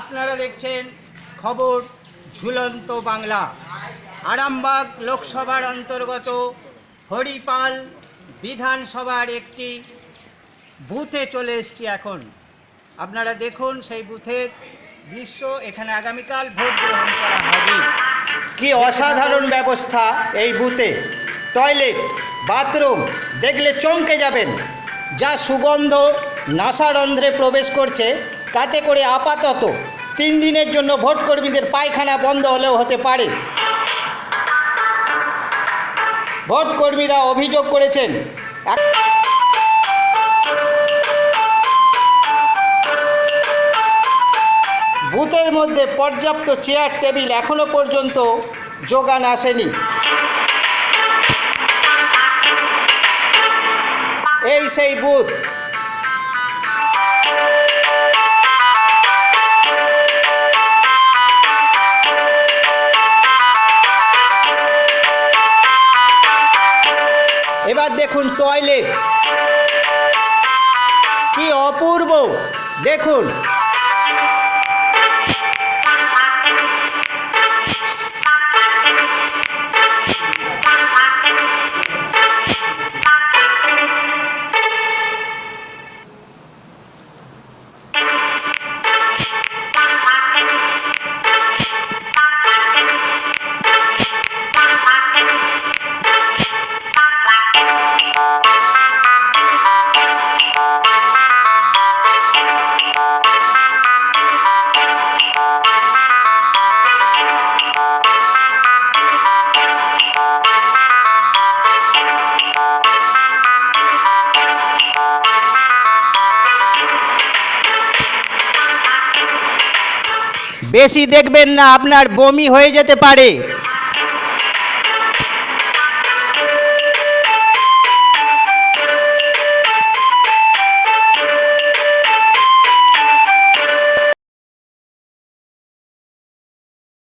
আপনারা দেখছেন খবর ঝুলন্ত বাংলা। আরামবাগ লোকসভার অন্তর্গত হরিপাল বিধানসভার একটি বুথে চলে এসছি এখন। আপনারা দেখুন সেই বুথের দৃশ্য, এখানে আগামীকাল ভোট গ্রহণ করা হবে। কি অসাধারণ ব্যবস্থা এই বুথে। টয়লেট, বাথরুম, দেখলে চমকে যাবেন। যা সুগন্ধ নাসারন্ধ্রে প্রবেশ করছে তাতে করে আপাতত তিন দিনের জন্য ভোট কর্মীদের পায়খানা বন্ধ হলেও হতে পারে। ভোট কর্মীরা অভিযোগ করেছেন বুথের মধ্যে পর্যাপ্ত চেয়ার, টেবিল এখনও পর্যন্ত যোগান আসেনি। এই সেই বুথ এবার দেখুন টয়লেট কি অপূর্ব। দেখুন। বেশি দেখবেন না আপনার বমি হয়ে যেতে পারে।